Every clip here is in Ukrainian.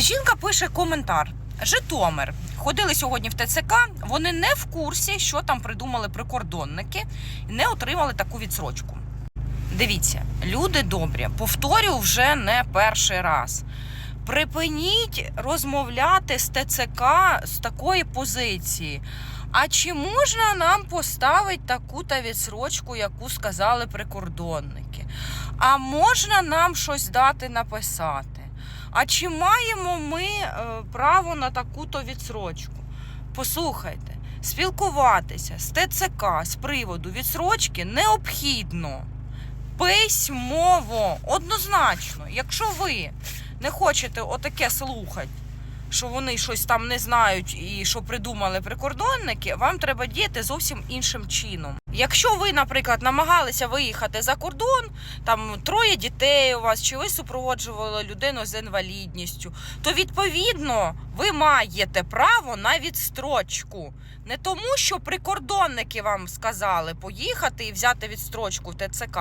Жінка пише коментар. Житомир. Ходили сьогодні в ТЦК. Вони не в курсі, що там придумали прикордонники, і не отримали таку відсрочку. Дивіться, люди добрі, повторю вже не перший раз. Припиніть розмовляти з ТЦК з такої позиції. А чи можна нам поставити таку-то відсрочку, яку сказали прикордонники? А можна нам щось дати написати? А чи маємо ми е, право на таку-то відсрочку? Послухайте, спілкуватися з ТЦК з приводу відсрочки необхідно. Письмово, однозначно. Якщо ви не хочете отаке слухати, що вони щось там не знають і що придумали прикордонники, вам треба діяти зовсім іншим чином. Якщо ви, наприклад, намагалися виїхати за кордон, там троє дітей у вас, чи ви супроводжували людину з інвалідністю, то відповідно ви маєте право на відстрочку. Не тому, що прикордонники вам сказали поїхати і взяти відстрочку в ТЦК,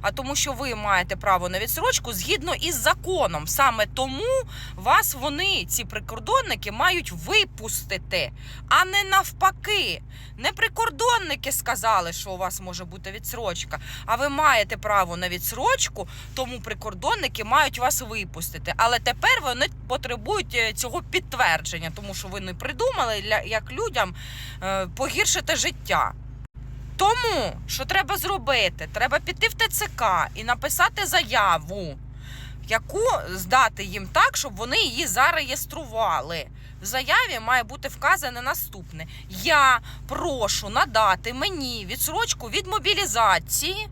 а тому, що ви маєте право на відстрочку згідно із законом. Саме тому вас вони, ці прикордонники, мають випустити, а не навпаки. Не прикордонники сказали, що у вас може бути відсрочка, а ви маєте право на відсрочку, тому прикордонники мають вас випустити. Але тепер вони потребують е, цього підтвердження, тому що ви не придумали як людям е, погіршити життя. Тому що треба зробити? Треба піти в ТЦК і написати заяву, яку здати їм так, щоб вони її зареєстрували. В заяві має бути вказане наступне: я прошу надати мені відсрочку від мобілізації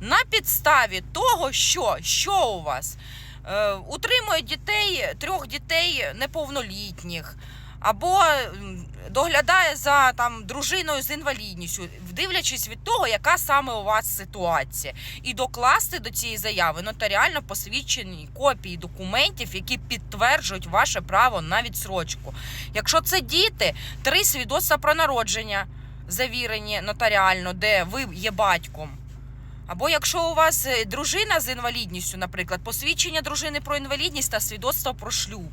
на підставі того, що, що у вас утримують дітей, трьох дітей неповнолітніх. Або доглядає за там дружиною з інвалідністю, дивлячись від того, яка саме у вас ситуація, і докласти до цієї заяви нотаріально посвідчені копії документів, які підтверджують ваше право на відсрочку. Якщо це діти, три свідоцтва про народження завірені нотаріально, де ви є батьком. Або якщо у вас е, дружина з інвалідністю, наприклад, посвідчення дружини про інвалідність та свідоцтво про шлюб.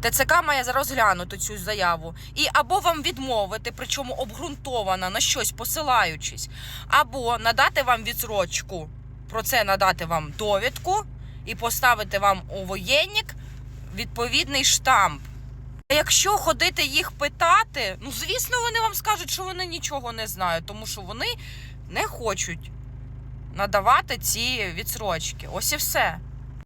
ТЦК має розглянути цю заяву і або вам відмовити, причому обґрунтовано на щось посилаючись, або надати вам відсрочку, про це надати вам довідку і поставити вам у воєнник відповідний штамп. А якщо ходити їх питати, ну звісно, вони вам скажуть, що вони нічого не знають, тому що вони не хочуть надавати ці відсрочки. Ось і все.